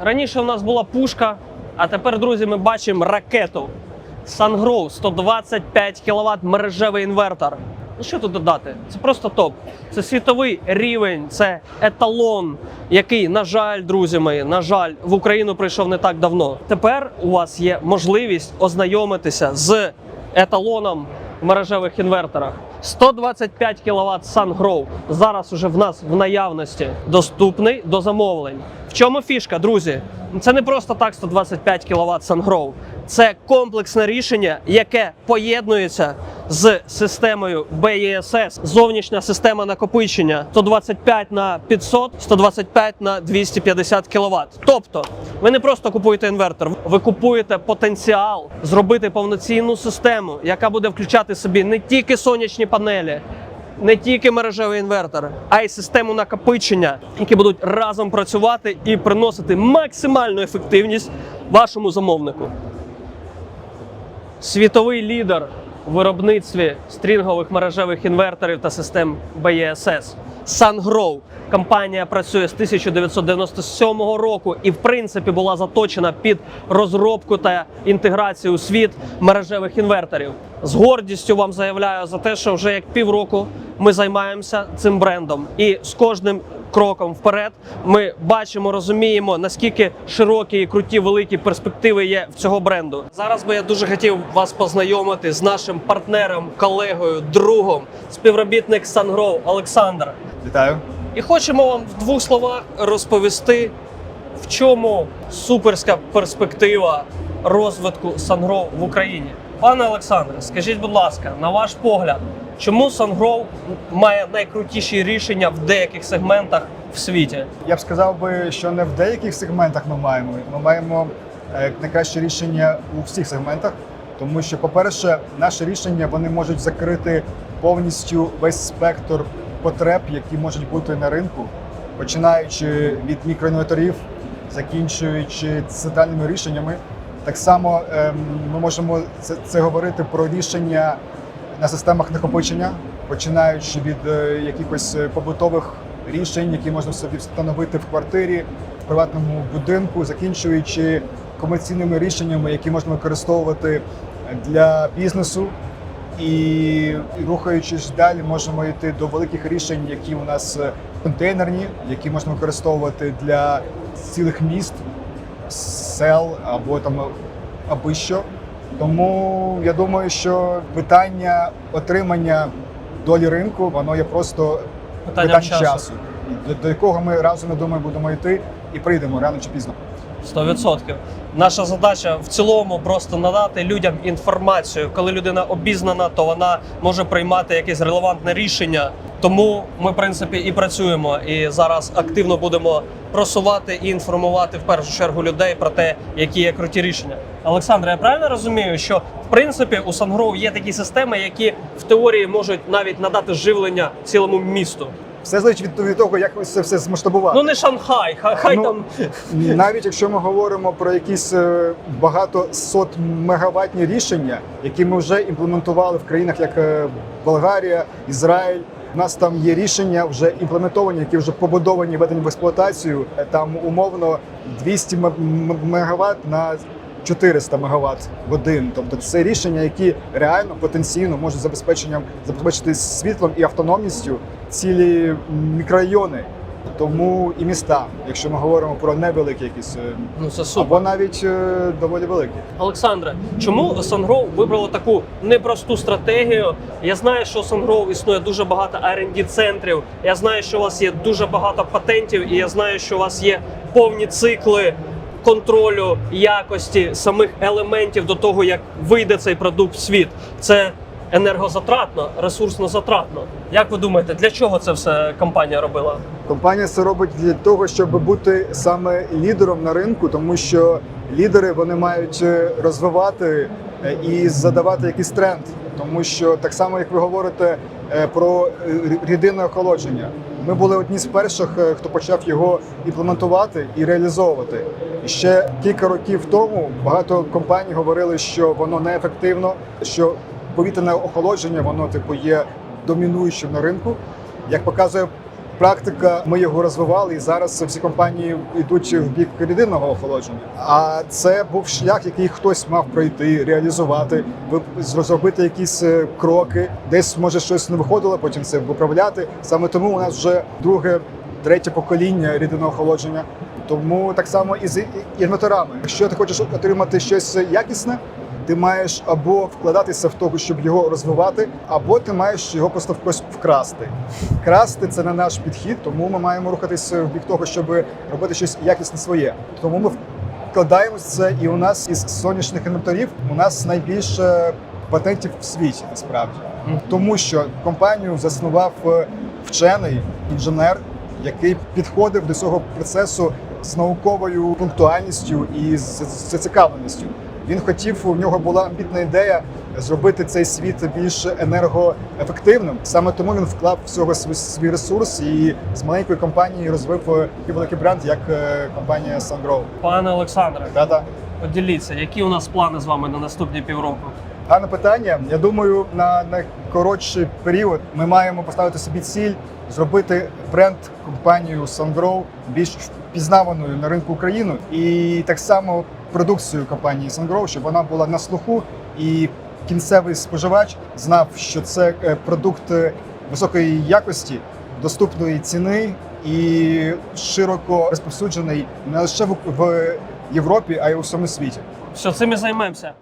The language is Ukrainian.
раніше у нас була пушка, а тепер, друзі, ми бачимо ракету. SunGrow 125 кВт мережевий інвертор. Ну що тут додати? Це просто топ. Це світовий рівень, це еталон, який, на жаль, друзі мої, на жаль, в Україну прийшов не так давно. Тепер у вас є можливість ознайомитися з еталоном в мережевих інверторах. 125 кВт SunGrow зараз уже в нас в наявності доступний до замовлень. В чому фішка, друзі? Це не просто так 125 кВт SunGrow. Це комплексне рішення, яке поєднується з системою BESS, зовнішня система накопичення 125 на 500, 125 на 250 кВт. Тобто, ви не просто купуєте інвертор, ви купуєте потенціал зробити повноцінну систему, яка буде включати собі не тільки сонячні панелі. Не тільки мережевий інвертор, а й систему накопичення, які будуть разом працювати і приносити максимальну ефективність вашому замовнику світовий лідер виробництві стрінгових мережевих інверторів та систем BESS. SunGrow. Компанія працює з 1997 року і, в принципі, була заточена під розробку та інтеграцію у світ мережевих інверторів. З гордістю вам заявляю за те, що вже як півроку ми займаємося цим брендом, і з кожним кроком вперед ми бачимо, розуміємо, наскільки широкі і круті великі перспективи є в цього бренду. Зараз би я дуже хотів вас познайомити з нашим партнером, колегою, другом, співробітник SunGrow Олександр. Вітаю. І хочемо вам в двох словах розповісти, в чому суперська перспектива розвитку SunGrow в Україні. Пане Олександре, скажіть, будь ласка, на ваш погляд, чому SunGrow має найкрутіші рішення в деяких сегментах в світі? Я б сказав би, що не в деяких сегментах ми маємо. Ми маємо е, найкраще рішення у всіх сегментах, тому що, по-перше, наші рішення вони можуть закрити повністю весь спектр потреб, які можуть бути на ринку, починаючи від мікроінверторів, закінчуючи центральними рішеннями. Так само ем, ми можемо це, це говорити про рішення на системах накопичення, починаючи від е, якихось е, побутових рішень, які можна собі встановити в квартирі, в приватному будинку, закінчуючи комерційними рішеннями, які можна використовувати для бізнесу. І рухаючись далі, можемо йти до великих рішень, які у нас е, контейнерні, які можна використовувати для цілих міст, сел або там аби що. Тому я думаю, що питання отримання долі ринку воно є просто Питанням питання часу. часу, до, до якого ми разом я думаю будемо йти і прийдемо рано чи пізно. 100%. Наша задача в цілому просто надати людям інформацію. Коли людина обізнана, то вона може приймати якесь релевантне рішення. Тому ми, в принципі, і працюємо. І зараз активно будемо просувати і інформувати в першу чергу людей про те, які є круті рішення. Олександре, я правильно розумію, що в принципі у SunGrow є такі системи, які в теорії можуть навіть надати живлення цілому місту. Все залежить від, того, як це все змасштабувати. Ну не Шанхай, хай, хай Ну, там Навіть якщо ми говоримо про якісь е, багато сот мегаватні рішення, які ми вже імплементували в країнах, як е, Болгарія, Ізраїль. У нас там є рішення вже імплементовані, які вже побудовані, введені в експлуатацію. Там умовно 200 м- м- мегаватт на 400 мегаватт годин. Тобто це рішення, які реально потенційно можуть забезпеченням забезпечити світлом і автономністю цілі мікрорайони. Тому і міста, якщо ми говоримо про невеликі якісь е, ну це супер. або навіть е, доволі великі. Олександре, чому SunGrow вибрало таку непросту стратегію? Я знаю, що SunGrow існує дуже багато R&D центрів. Я знаю, що у вас є дуже багато патентів, і я знаю, що у вас є повні цикли контролю якості самих елементів до того, як вийде цей продукт в світ. Це енергозатратно, ресурсно затратно. Як ви думаєте, для чого це все компанія робила? Компанія це робить для того, щоб бути саме лідером на ринку, тому що лідери вони мають е, розвивати е, і задавати якийсь тренд. Тому що так само, як ви говорите е, про рідинне охолодження, ми були одні з перших, хто почав його імплементувати і реалізовувати. Ще кілька років тому багато компаній говорили, що воно неефективно, що повітряне охолодження воно типу є домінуючим на ринку. Як показує практика. Ми його розвивали, і зараз всі компанії йдуть в бік рідинного охолодження. А це був шлях, який хтось мав пройти, реалізувати, зробити якісь е, кроки. Десь може щось не виходило, потім це виправляти. Саме тому у нас вже друге, третє покоління рідинного охолодження. Тому так само і з інвентарами. Якщо ти хочеш отримати щось якісне, ти маєш або вкладатися в того, щоб його розвивати, або ти маєш його просто в когось вкрасти. Красти це не наш підхід, тому ми маємо рухатися в бік того, щоб робити щось якісне своє. Тому ми вкладаємось в це, і у нас із сонячних інвентарів у нас найбільше патентів в світі насправді, тому що компанію заснував е, вчений інженер, який підходив до цього процесу з науковою пунктуальністю і з зацікавленістю. Він хотів, у нього була амбітна ідея зробити цей світ більш енергоефективним. Саме тому він вклав всього свій, свій ресурс і з маленької компанії розвив е, такий великий бренд, як е, компанія SunGrow. Пане Олександре, Та-та. поділіться, які у нас плани з вами на наступні півроку? Гарне питання. Я думаю, на найкоротший період ми маємо поставити собі ціль зробити бренд компанію SunGrow більш впізнаваною на ринку України і так само продукцію компанії Сангроу, щоб вона була на слуху і кінцевий споживач знав, що це е, продукт е, високої якості, доступної ціни і широко розповсюджений не лише в Європі, а й у всьому світі. Що цим і займемося.